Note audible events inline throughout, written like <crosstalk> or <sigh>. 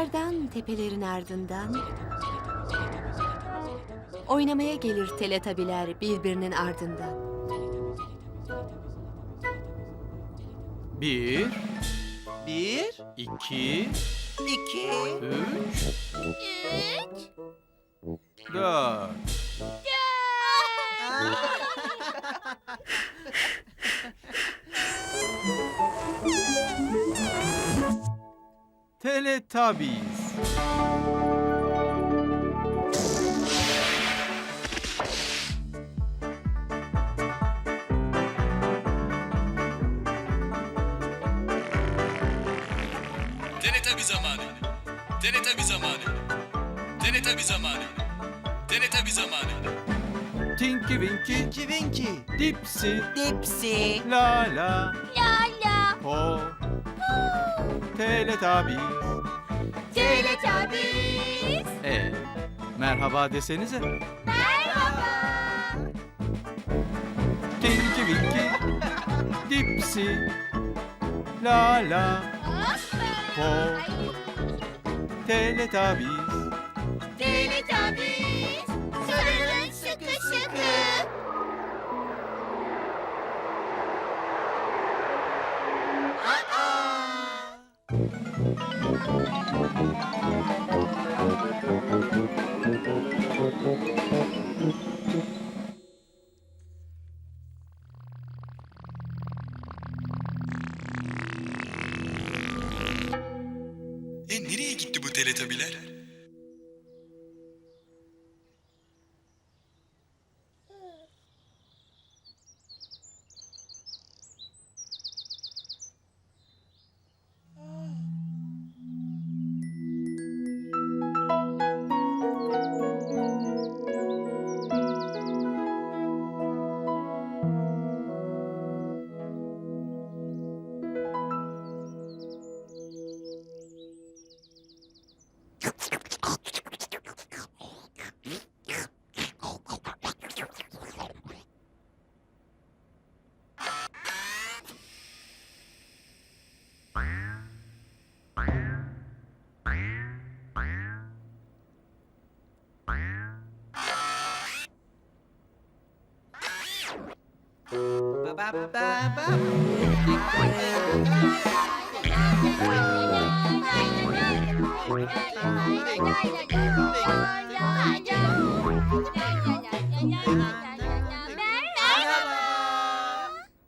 Uzaklardan tepelerin ardından Oynamaya gelir teletabiler birbirinin ardından Bir, Bir, iki, iki, üç, Üç. dört. <laughs> <laughs> Teletubbies. Teletabi zamanı. Teletabi zamanı. Teletabi zamanı. Teletabi zamanı. Tinky Winky, Winky, Dipsy, Dipsy, La La, La la. Po, Teletubbies. Teletubbies. E, merhaba desenize. Merhaba. Tinky Winky, Dipsy, La La, Po, Teletubbies. Nereye gitti bu teletabiler?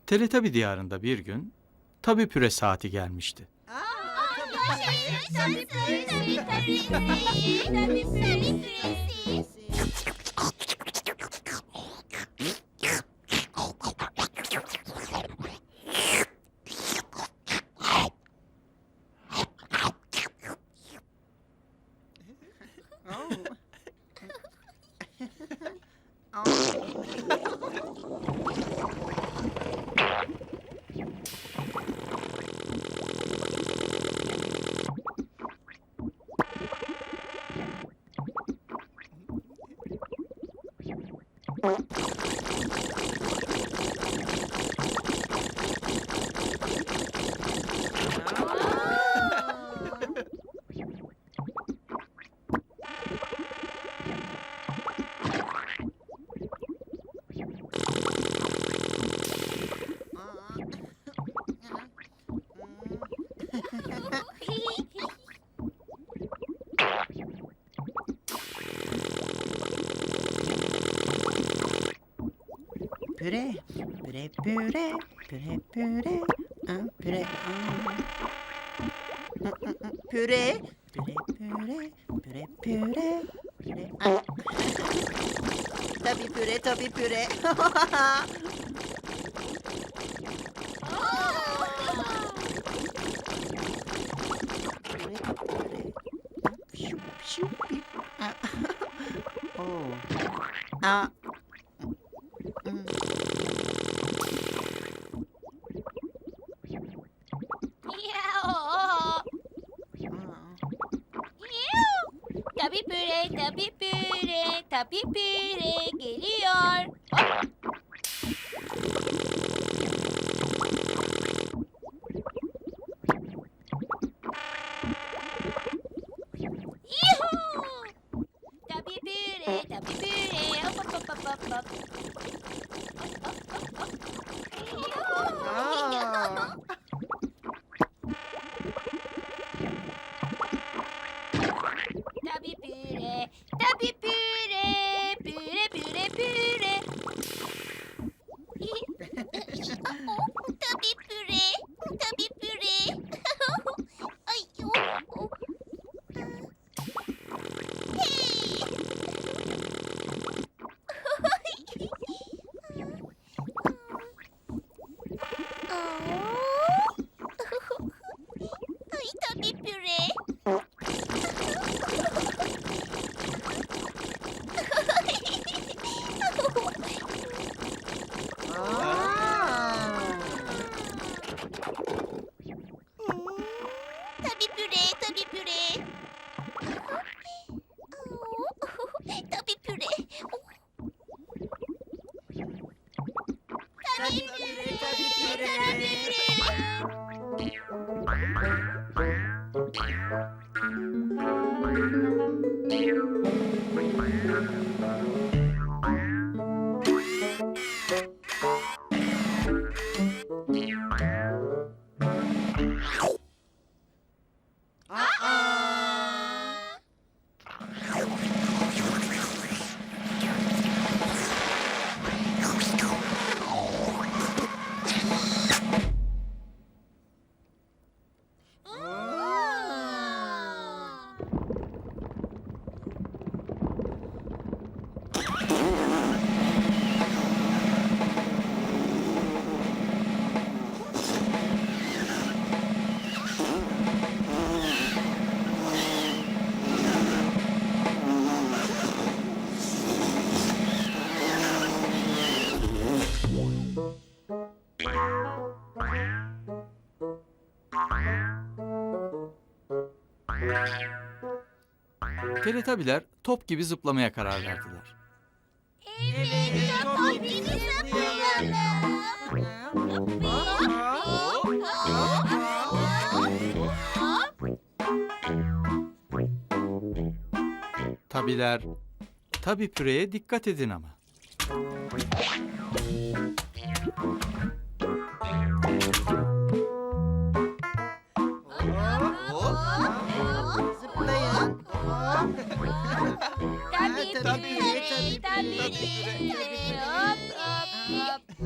Teletabi diyarında bir gün tabi püre saati gelmişti. Tabii püresi, tabii püresi, tabii püresi. Püre, püre, püre, püre, püre, ah, püre, ah. Püre, püre, püre, püre, püre, püre, ah. Tabii püre, tabii püre. Püre, Tabii püre, tabii püre, tabii püre geliyor. Teletabiler top gibi zıplamaya karar verdiler. Evet, çok gibi. Tabiler, tabi püreye dikkat edin ama.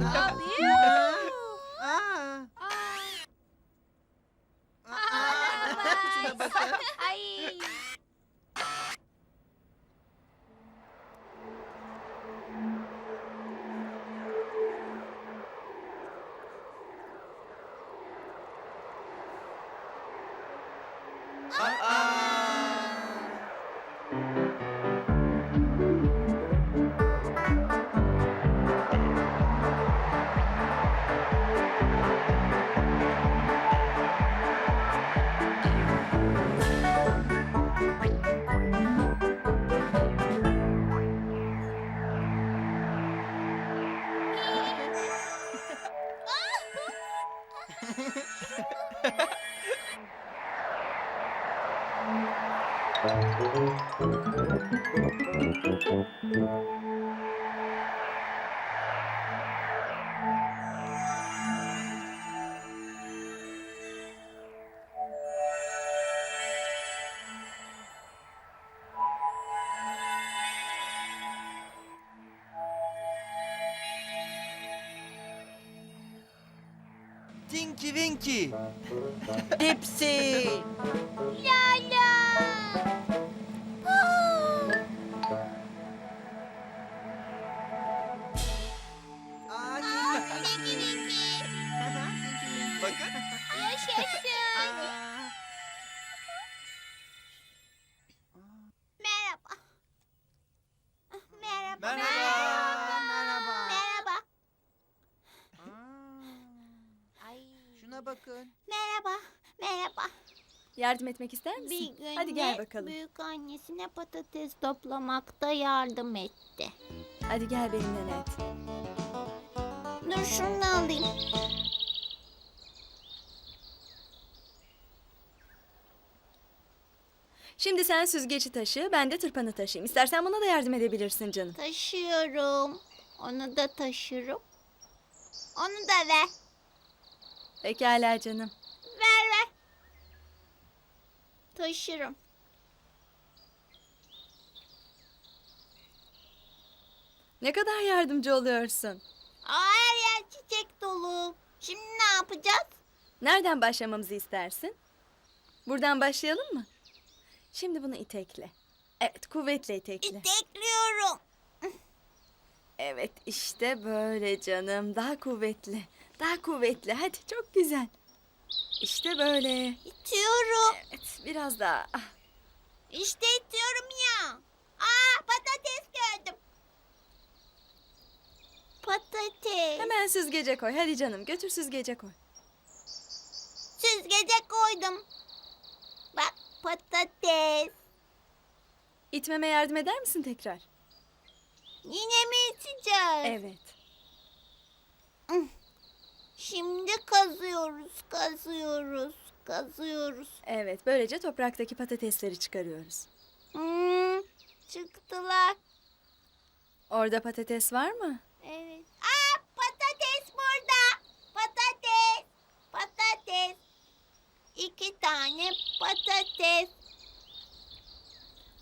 Hop, Thank you. Yardım etmek ister misin? Bir gün Hadi gel bakalım. büyük annesine patates toplamakta yardım etti. Hadi gel benimle Ned. Dur şunu da alayım. Şimdi sen süzgeci taşı, ben de tırpanı taşıyayım. İstersen bana da yardım edebilirsin canım. Taşıyorum. Onu da taşırım. Onu da ver. Pekala canım. Taşırım. Ne kadar yardımcı oluyorsun. Aa, her yer çiçek dolu. Şimdi ne yapacağız? Nereden başlamamızı istersin? Buradan başlayalım mı? Şimdi bunu itekle. Evet, kuvvetle itekle. İtekliyorum. Evet, işte böyle canım. Daha kuvvetli. Daha kuvvetli. Hadi, çok güzel. İşte böyle. İtiyorum. Evet, biraz daha. Ah, İşte itiyorum ya. Aa patates gördüm. Patates. Hemen süzgece koy. Hadi canım, götür süzgece koy. Süzgece koydum. Bak patates. İtmeme yardım eder misin tekrar? Yine mi iteceğiz? Evet. Şimdi kazıyoruz, kazıyoruz, kazıyoruz. Evet, böylece topraktaki patatesleri çıkarıyoruz. Hmm, çıktılar. Orada patates var mı? Evet. Aa patates burada. Patates. Patates. İki tane patates.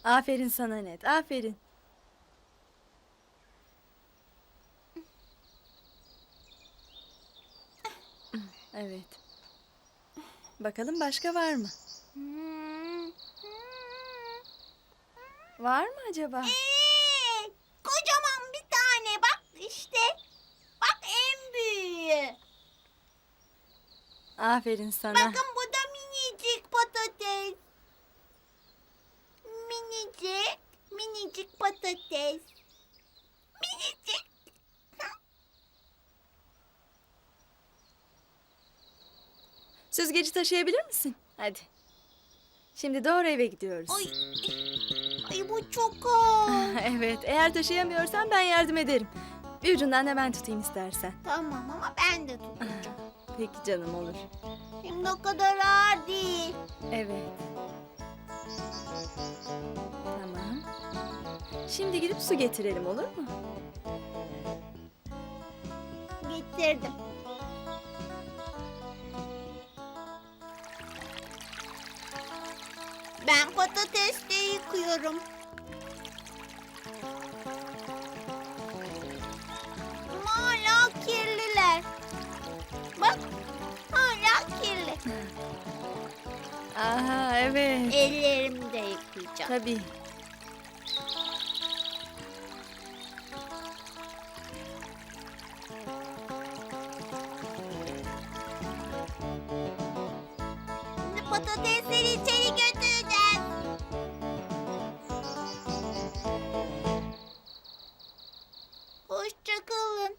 Aferin sana Ned, aferin. Evet. Bakalım başka var mı? Var mı acaba? Ee, kocaman bir tane bak işte. Bak en büyüğü. Aferin sana. Bakın bu da minicik patates. Minicik, minicik patates. Minicik. Süzgeci taşıyabilir misin? Hadi. Şimdi doğru eve gidiyoruz. Ay, ay bu çok ağır. <laughs> evet, eğer taşıyamıyorsan ben yardım ederim. Bir ucundan da ben tutayım istersen. tamam ama ben de tutacağım. <laughs> Peki canım olur. Şimdi o kadar ağır değil. Evet. Tamam. Şimdi gidip su getirelim olur mu? Getirdim. Ben patates de yıkıyorum. Ama hala kirliler. Bak hala kirli. Aha evet. Ellerimi de yıkayacağım. Tabii. patatesleri içeri götüreceğiz. Hoşçakalın.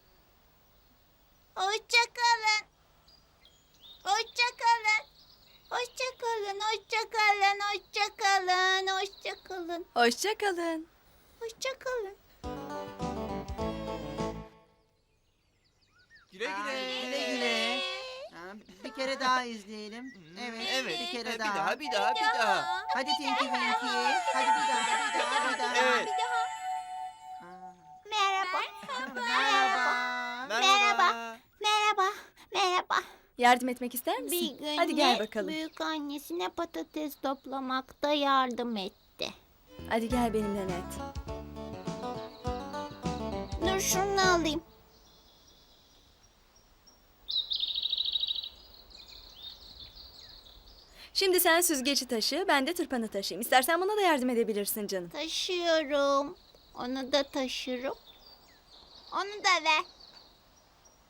Hoşçakalın. Hoşçakalın. Hoşçakalın, hoşçakalın, hoşçakalın, hoşçakalın. Hoşçakalın. Hoşçakalın. Güle güle. Güle güle. Bir kere daha izleyelim. Evet, Evet. bir kere bir daha. daha, bir daha, bir daha. Hadi Tinky Winky. Hadi bir daha, bir daha, bir daha. Evet. Ha, Merhaba. Merhaba. Merhaba. Merhaba. Merhaba. Yardım etmek ister misin? Bir gün Hadi gel bakalım. büyük annesine patates toplamakta yardım etti. Hadi gel benimle Net. Dur şunu alayım. Şimdi sen süzgeci taşı, ben de tırpanı taşıyayım. İstersen buna da yardım edebilirsin canım. Taşıyorum. Onu da taşırım. Onu da ver.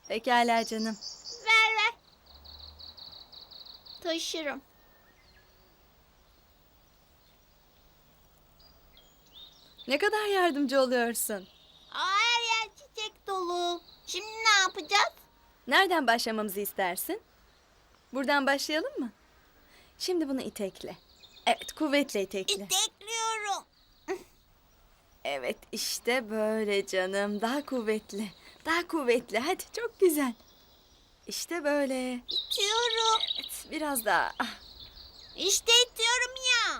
Pekala canım. Ver ver. Taşırım. Ne kadar yardımcı oluyorsun. Aa, her yer çiçek dolu. Şimdi ne yapacağız? Nereden başlamamızı istersin? Buradan başlayalım mı? Şimdi bunu itekle. Evet, kuvvetle itekle. İtekliyorum. Evet, işte böyle canım. Daha kuvvetli. Daha kuvvetli. Hadi, çok güzel. İşte böyle. İtiyorum. Evet, biraz daha. Ah, İşte itiyorum ya.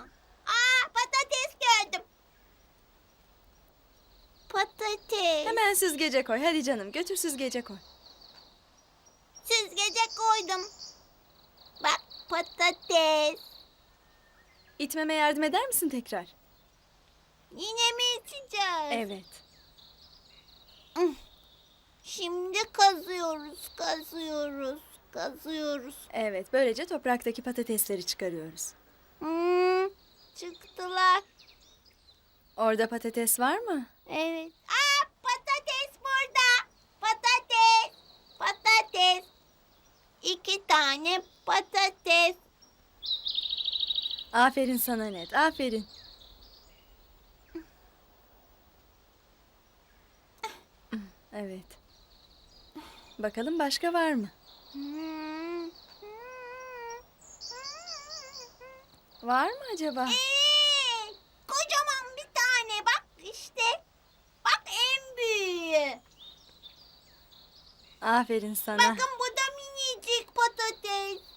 Aa patates gördüm. Patates. Hemen süzgece koy. Hadi canım, götür süzgece koy. Süzgece koydum. Patates. İtmeme yardım eder misin tekrar? Yine mi içeceğiz? Evet. Şimdi kazıyoruz, kazıyoruz, kazıyoruz. Evet, böylece topraktaki patatesleri çıkarıyoruz. Hmm, çıktılar. Orada patates var mı? Evet. Aa patates burada. Patates. Patates. İki tane patates. Aferin sana Net, aferin. Evet. Bakalım başka var mı? Var mı acaba? Ee, kocaman bir tane bak işte. Bak en büyüğü. Aferin sana. Bakın bu da minicik patates.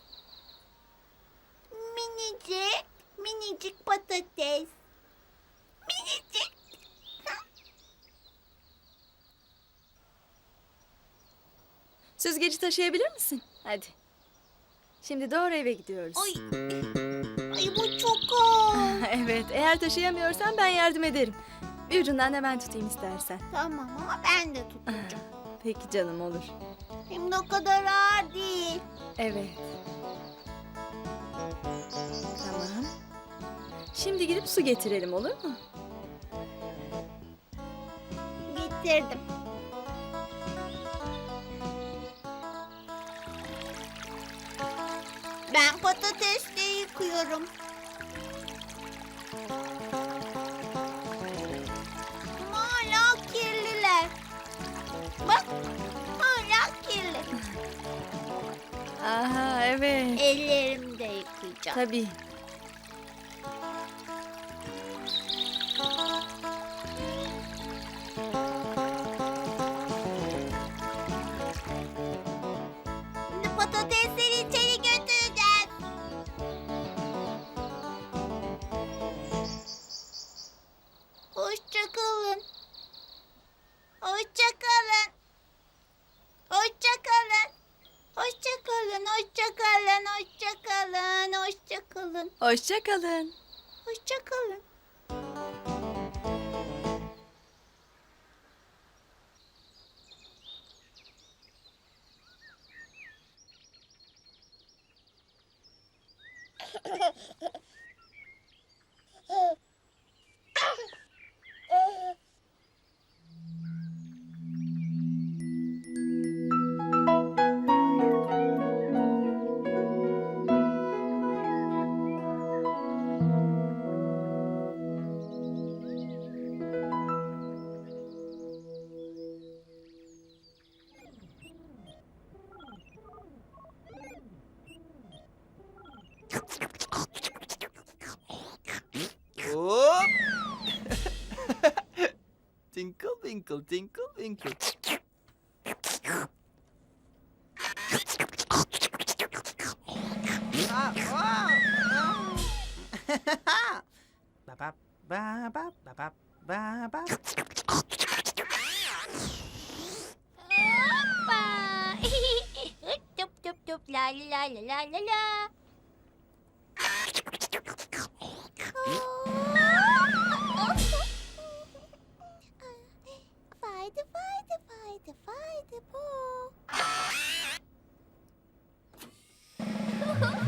Minicik, minicik patates. Minicik. Süzgeci taşıyabilir misin? Hadi. Şimdi doğru eve gidiyoruz. Ay, <laughs> ay bu çok ağır. <laughs> evet, eğer taşıyamıyorsan ben yardım ederim. Bir ucundan da ben tutayım istersen. Tamam ama ben de tutacağım. <laughs> Peki canım olur. Şimdi o kadar ağır değil. Evet. Şimdi gidip su getirelim olur mu? Getirdim. Ben patates de yıkıyorum. Ama hala kirliler. Bak hala kirli. Aha evet. Ellerimi de yıkayacağım. Tabii. Huh? <laughs> tinkle winkle tinkle winkle. Ah, wow, ah. Ba, ba, ba, ba, ba, ba, ba, ba. Hoppa. Tup tup tup la la la la la la.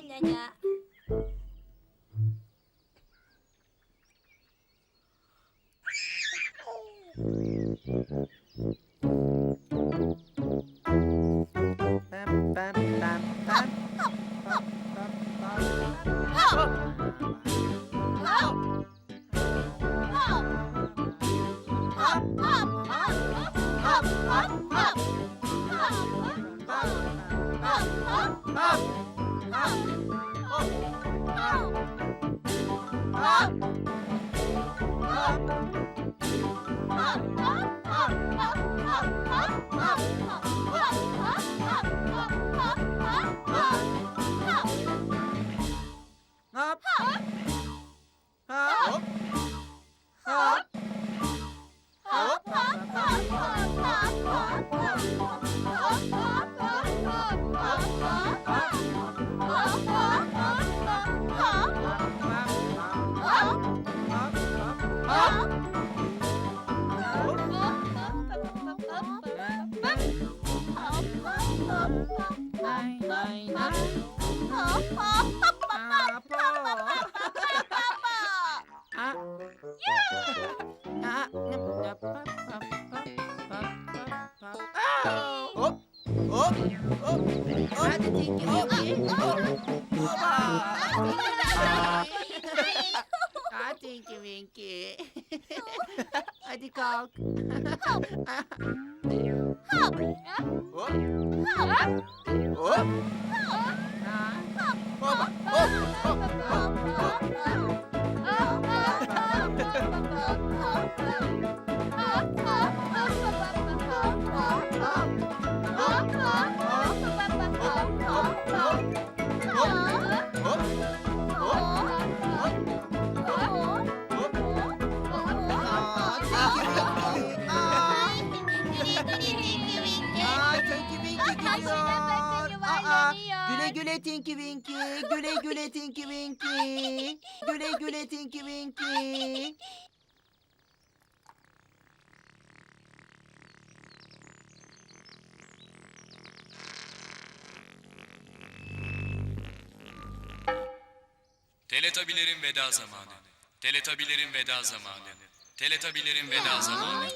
Bam, Hadi Tinky Winky. <laughs> Hadi kalk. Hop. Hop. Hop. Hop. Güle güle Tinky Winky, güle güle Tinky Winky, güle güle Tinky Winky. Teletabilerin veda zamanı. Teletabilerin veda zamanı. Teletabilerin veda zamanı.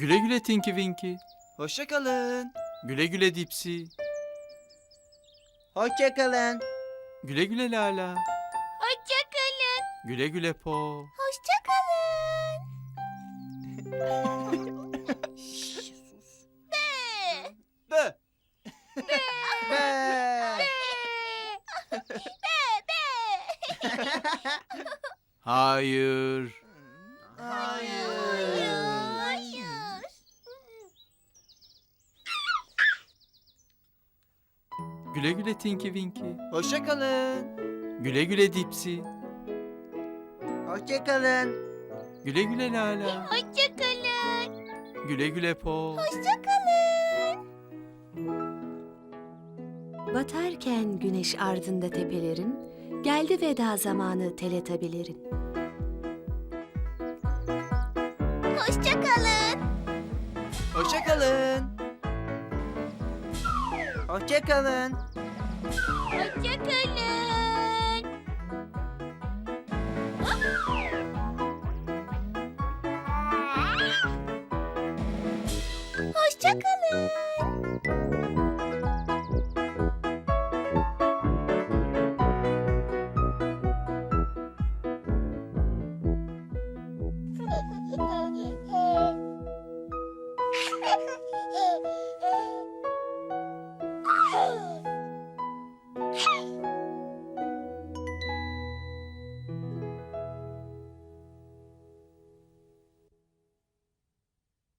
Güle güle Tinky Winky. Hoşça kalın. Güle güle Dipsy. Hoşça kalın. Güle güle Lala. Hoşçakalın. Güle güle Po. Hoşçakalın. Bö. Bö. Hayır. Hayır. Hayır. Güle güle Tinky Winky. Hoşça kalın. Güle güle Dipsy. Hoşça kalın. Güle güle Lala. Hoşçakalın. Güle güle Po. Hoşçakalın. Batarken güneş ardında tepelerin, geldi veda zamanı teletabilerin. Hoşçakalın. Hoşça kalın. Hoşça kalın. Hoşçakalın. Hoşçakalın.